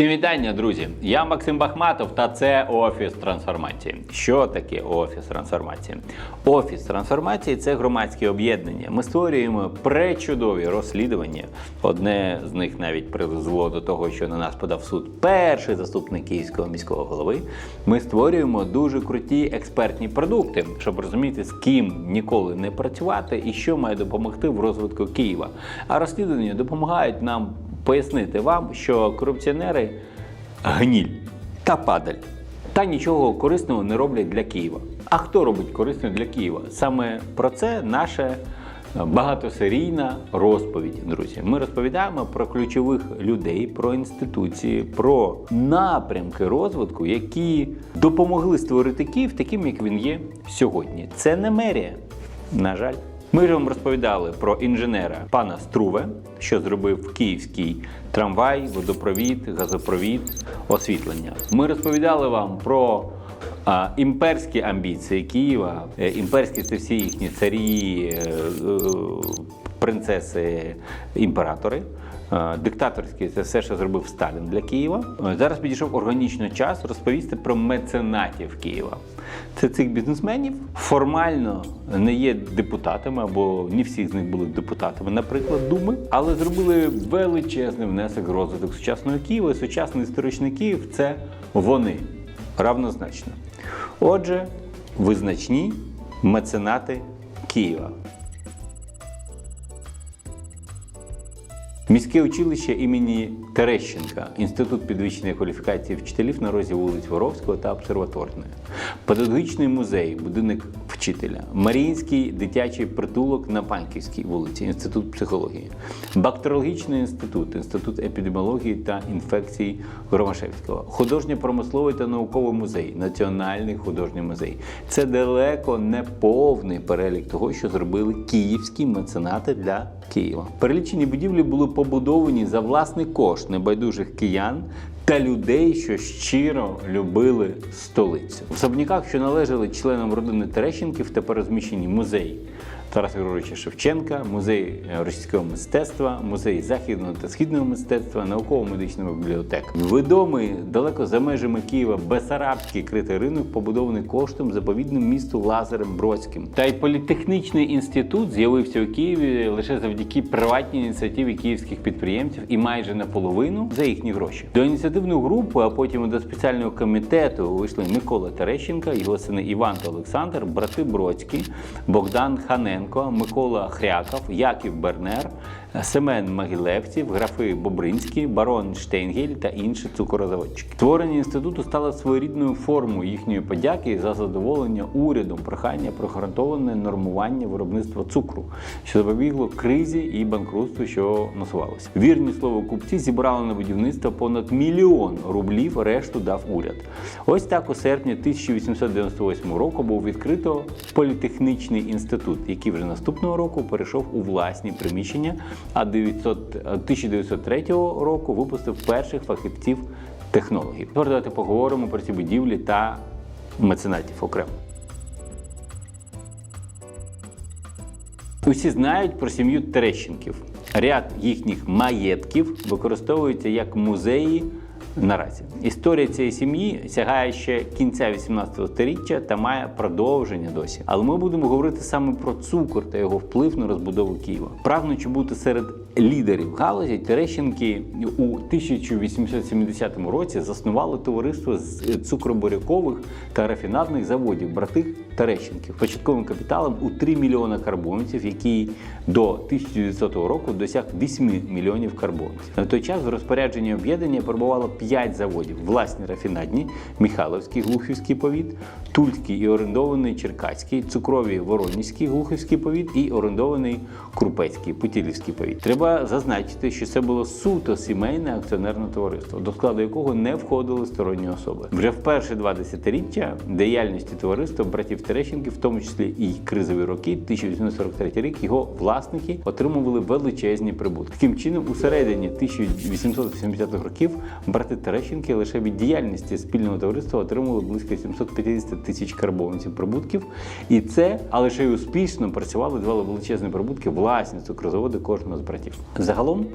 Всім вітання, друзі! Я Максим Бахматов та це Офіс трансформації. Що таке Офіс трансформації? Офіс трансформації це громадське об'єднання. Ми створюємо пречудові розслідування. Одне з них навіть призвело до того, що на нас подав суд перший заступник київського міського голови. Ми створюємо дуже круті експертні продукти, щоб розуміти, з ким ніколи не працювати і що має допомогти в розвитку Києва. А розслідування допомагають нам пояснити вам, що корупціонери гніль та падаль. Та нічого корисного не роблять для Києва. А хто робить корисно для Києва? Саме про це наша багатосерійна розповідь, друзі. Ми розповідаємо про ключових людей, про інституції, про напрямки розвитку, які допомогли створити Київ таким, як він є сьогодні. Це не мерія, на жаль. Ми ж вам розповідали про інженера пана Струве, що зробив київський трамвай, водопровід, газопровід, освітлення. Ми розповідали вам про а, імперські амбіції Києва. Е, Імперські це всі їхні царі, е, е, принцеси, імператори. Е, Диктаторський це все, що зробив Сталін для Києва. Е, Зараз підійшов органічно час розповісти про меценатів Києва. Це цих бізнесменів формально не є депутатами, або не всі з них були депутатами, наприклад, Думи, але зробили величезний внесок в розвиток сучасного Києва. І сучасний історичний Київ це вони равнозначно. Отже, визначні меценати Києва. Міське училище імені Терещенка, інститут підвищеної кваліфікації вчителів на розі вулиць Воровського та Обсерваторної, педагогічний музей, будинок вчителя, Маріїнський дитячий притулок на Панківській вулиці, інститут психології, бактеріологічний інститут, інститут епідеміології та інфекцій Громашевського, художньо-промисловий та науковий музей, Національний художній музей. Це далеко не повний перелік того, що зробили київські меценати для Києва. Перелічені будівлі були побудовані за власний кошт небайдужих киян та людей, що щиро любили столицю. В особняках, що належали членам родини Терещенків, тепер розміщені музей Тараса Григоровича Шевченка, музей е, російського мистецтва, музей західного та східного мистецтва, науково-медична бібліотека. Відомий далеко за межами Києва Бесарабський критий ринок, побудований коштом заповідним місту Лазарем Бродським. Та й політехнічний інститут з'явився у Києві лише завдяки приватній ініціативі київських підприємців і майже наполовину за їхні гроші. До ініціативної групи, а потім до спеціального комітету вийшли Микола Терещенка, його сини Іван та Олександр, брати Бродські, Богдан Ханенко, Микола Хряков, Яків Бернер, Семен Могилевців, графи Бобринський, барон Штейнгель та інші цукрозаводчики. Створення інституту стало своєрідною формою їхньої подяки за задоволення урядом прохання про гарантоване нормування виробництва цукру, що запобігло кризі і банкрутству, що насувалося. Вірні слово купці зібрали на будівництво понад мільйон рублів. Решту дав уряд. Ось так у серпні 1898 року був відкрито політехнічний інститут, який вже наступного року перейшов у власні приміщення. А 1903 року випустив перших фахівців технологів. Тепер давайте поговоримо про ці будівлі та меценатів окремо. Усі знають про сім'ю Терещенків. Ряд їхніх маєтків використовується як музеї наразі. Історія цієї сім'ї сягає ще кінця 18 століття та має продовження досі. Але ми будемо говорити саме про цукор та його вплив на розбудову Києва. Прагнучи бути серед лідерів галузі, Терещенки у 1870 році заснували товариство з цукробурякових та рафінадних заводів брати Терещенків початковим капіталом у 3 мільйона карбонців, який до 1900 року досяг 8 мільйонів карбонців. На той час в розпорядженні об'єднання перебувало 5 заводів: власні рафінадні, Михайловський, Глухівський повіт, Тульський і орендований Черкаський, цукрові Воронізький, Глухівський повіт і орендований Крупецький, Путілівський повіт. Треба зазначити, що це було суто сімейне акціонерне товариство, до складу якого не входили сторонні особи. Вже в перші два десятиріччя діяльності товариства братів Терещенків, в тому числі і кризові роки, 1843 рік, його власники отримували величезні прибутки. Таким чином, у середині 1880-х років брати Терещенки лише від діяльності спільного товариства отримували близько 750 тисяч карбованців прибутків. І це, але ще й успішно працювали, давали величезні прибутки власні цукрозаводи кожного з братів. Загалом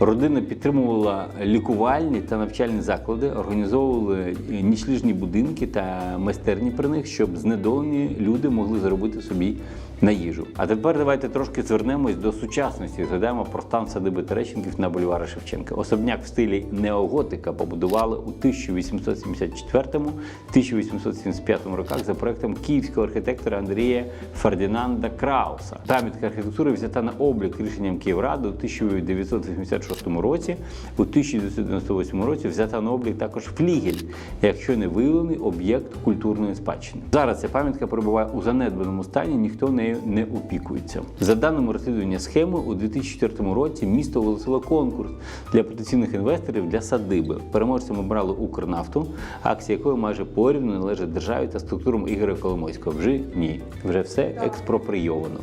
Родина підтримувала лікувальні та навчальні заклади, організовували нічліжні будинки та майстерні при них, щоб знедолені люди могли заробити собі на їжу. А тепер давайте трошки звернемось до сучасності. Згадаємо про стан садиби Терещенків на бульвара Шевченка. Особняк в стилі неоготика побудували у 1874-1875 роках за проектом київського архітектора Андрія Фердінанда Крауса. Пам'ятка архітектури взята на облік рішенням Київради у 1986 році. У 1998 році взята на облік також флігель, якщо не виявлений об'єкт культурної спадщини. Зараз ця пам'ятка перебуває у занедбаному стані, ніхто нею не опікується. За даними розслідування схеми, у 2004 році місто оголосило конкурс для потенційних інвесторів для садиби. Переможцем обрали Укрнафту, акції якої майже порівну належать державі та структурам Ігоря Коломойського. Вже ні, вже все експроприйовано.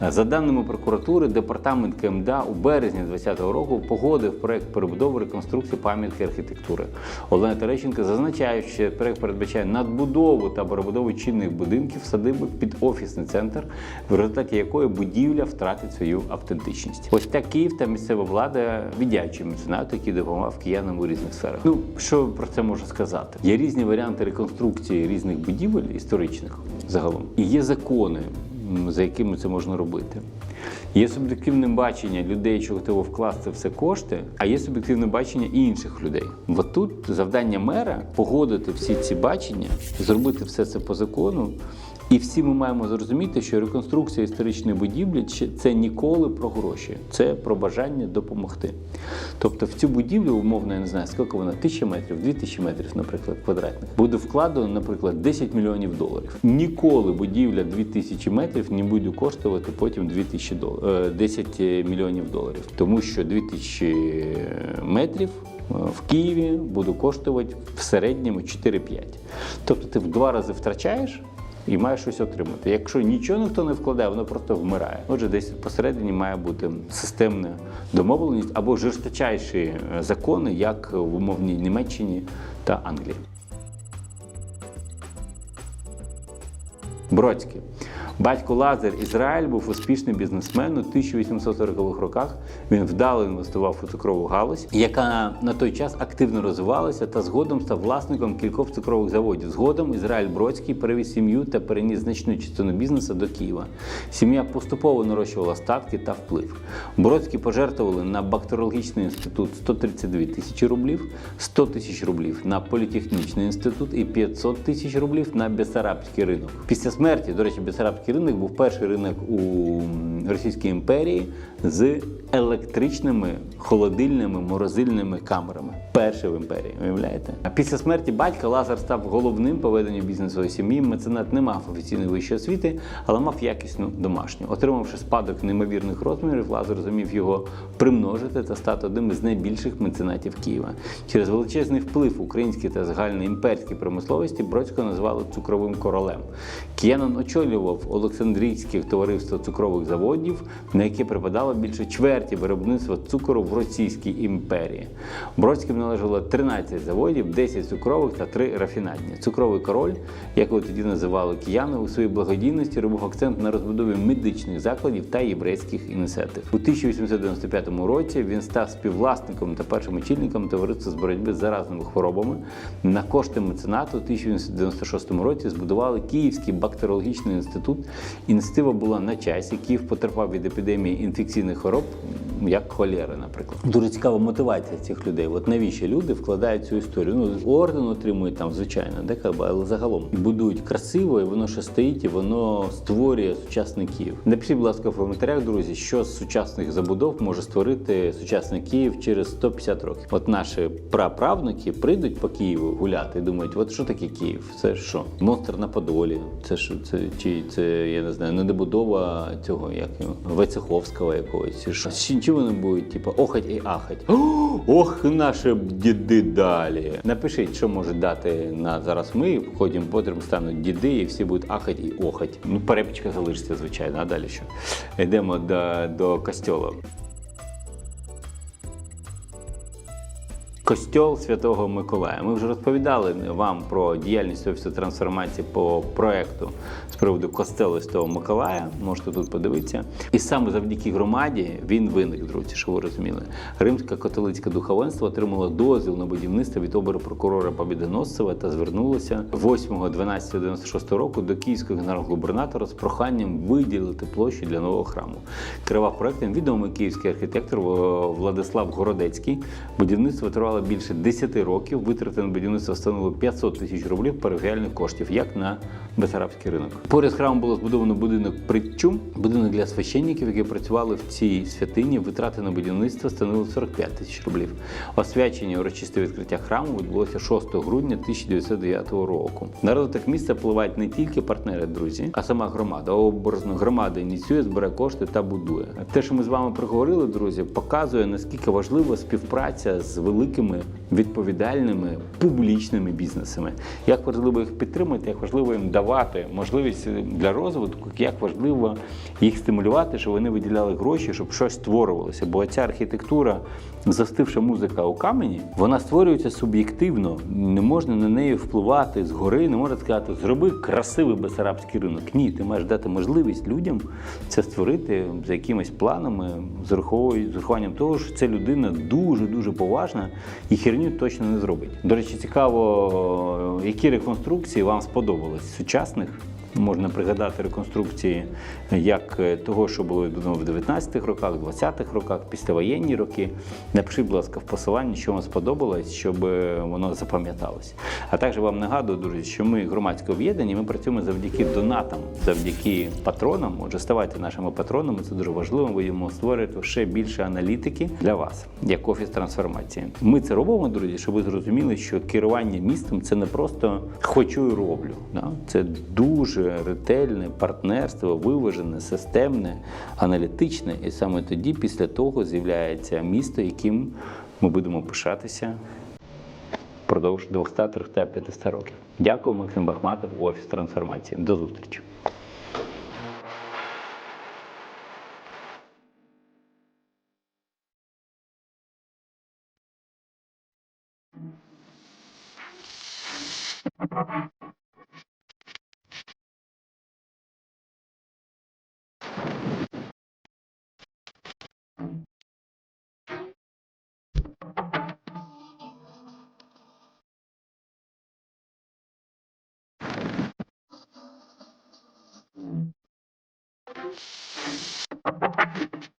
За даними прокуратури, департамент КМДА у березні 2020 року погодив проект перебудови реконструкції пам'ятки архітектури. Олена Терещенко зазначає, що проект передбачає надбудову та перебудову чинних будинків садиби під офісний центр, в результаті якої будівля втратить свою автентичність. Ось так Київ та місцева влада віддячує меценату, який допомагав киянам у різних сферах. Ну що про це можу сказати? Є різні варіанти реконструкції різних будівель історичних загалом, і є закони за якими це можна робити. Є суб'єктивне бачення людей, що готово вкласти все кошти, а є суб'єктивне бачення інших людей. От тут завдання мера погодити всі ці бачення, зробити все це по закону. І всі ми маємо зрозуміти, що реконструкція історичної будівлі це ніколи про гроші, це про бажання допомогти. Тобто в цю будівлю, умовно, я не знаю, скільки вона, тисяча метрів, дві тисячі метрів, наприклад, квадратних, буде вкладено, наприклад, 10 мільйонів доларів. Ніколи будівля 2000 метрів не буде коштувати потім 2000 дол... е, 10 мільйонів доларів. Тому що 2000 метрів е, в Києві буде коштувати в середньому 4-5. Тобто ти в два рази втрачаєш і має щось отримати. Якщо нічого ніхто не вкладає, воно просто вмирає. Отже, десь посередині має бути системна домовленість або жорсточайші е, закони, як в умовній Німеччині та Англії. Бродський. Батько Лазар Ізраїль був успішним бізнесмен у 1840-х роках. Він вдало інвестував у цукрову галузь, яка на той час активно розвивалася та згодом став власником кількох цукрових заводів. Згодом Ізраїль Бродський перевіз сім'ю та переніс значну частину бізнесу до Києва. Сім'я поступово нарощувала статки та вплив. Бродські пожертвували на бактеріологічний інститут 132 тисячі рублів, 100 тисяч рублів на політехнічний інститут і 500 тисяч рублів на Бесарабський ринок. Після смерті, до речі, Бесарабський ринок був перший ринок у Російській імперії з електричними холодильними морозильними камерами. Перший в імперії, уявляєте? А після смерті батька Лазар став головним по веденню бізнесової сім'ї. Меценат не мав офіційної вищої освіти, але мав якісну домашню. Отримавши спадок неймовірних розмірів, Лазар зумів його примножити та стати одним із найбільших меценатів Києва. Через величезний вплив української та загальноімперської промисловості Бродського назвали цукровим королем. Киянин очолював Олександрійське товариство цукрових заводів, на яке припадало більше чверті виробництва цукру в Російській імперії. Бродським належало 13 заводів, 10 цукрових та 3 рафінадні. Цукровий король, як його тоді називали кияни, у своїй благодійності робив акцент на розбудові медичних закладів та єврейських ініціатив. У 1895 році він став співвласником та першим очільником товариства з боротьби з заразними хворобами. На кошти меценату у 1896 році збудували Київський бактеріологічний інститут. Ініціатива була на часі. Київ потерпав від епідемії інфекційних хвороб, як холери, наприклад. Дуже цікава мотивація цих людей. От навіщо люди вкладають цю історію? Ну, орден отримують там, звичайно, де але загалом будують красиво, і воно ще стоїть, і воно створює сучасний Київ. Напишіть, будь ласка, в коментарях, друзі, що з сучасних забудов може створити сучасний Київ через 150 років. От наші праправнуки прийдуть по Києву гуляти і думають, от що таке Київ? Це що? Монстр на Подолі? Це що? Це чи це я не знаю, недобудова цього як його, Войцеховського якогось? Чи вони будуть, типу, охать і ахать? Ох, наші діди далі. Напишіть, що може дати на зараз ми. Потім потім стануть діди, і всі будуть ахать і охать. Ну, перепічка залишиться, звичайно, а далі що? Йдемо до, до костьолу. Костьол Святого Миколая. Ми вже розповідали вам про діяльність офісу трансформації по проекту з приводу костелу Святого Миколая. Можете тут подивитися. І саме завдяки громаді він виник, друзі, що ви розуміли. Римське католицьке духовенство отримало дозвіл на будівництво від оберу прокурора Побідоносцева та звернулося 8.12.96 року до київського генерал-губернатора з проханням виділити площу для нового храму. Керував проектом відомий київський архітектор Владислав Городецький. Будівництво тривало більше 10 років. Витрати на будівництво становили 500 тисяч рублів парафіальних коштів, як на Бесарабський ринок. Поряд з храмом було збудовано будинок притчу, будинок для священників, які працювали в цій святині. Витрати на будівництво становили 45 тисяч рублів. Освячення урочисте відкриття храму відбулося 6 грудня 1909 року. На розвиток міста впливають не тільки партнери, друзі, а сама громада. Образно громада ініціює, збере кошти та будує. Те, що ми з вами проговорили, друзі, показує наскільки важлива співпраця з великими відповідальними публічними бізнесами. Як важливо їх підтримати, як важливо їм давати можливість для розвитку, як важливо їх стимулювати, щоб вони виділяли гроші, щоб щось створювалося. Бо ця архітектура, застивша музика у камені, вона створюється суб'єктивно. Не можна на неї впливати згори, не можна сказати, зроби красивий бесарабський ринок. Ні, ти маєш дати можливість людям це створити за якимись планами, з урахуванням того, що ця людина дуже дуже поважна і херню точно не зробить. До речі, цікаво, які реконструкції вам сподобались сучасних. Можна пригадати реконструкції як е, того, що було відомо в 19-х роках, 20-х роках, післявоєнні роки. Напишіть, будь ласка, в посиланні, що вам сподобалось, щоб е, воно запам'яталось. А також вам нагадую, друзі, що ми громадське об'єднання, ми працюємо завдяки донатам, завдяки патронам. Отже, ставайте нашими патронами, це дуже важливо. Ми будемо створювати ще більше аналітики для вас, як офіс трансформації. Ми це робимо, друзі, щоб ви зрозуміли, що керування містом це не просто хочу і роблю. Це дуже ретельне, партнерство, виважене, системне, аналітичне. І саме тоді, після того, з'являється місто, яким ми будемо пишатися впродовж 200-350 років. Дякую, Максим Бахматов, офіс трансформації. До зустрічі. Thank you.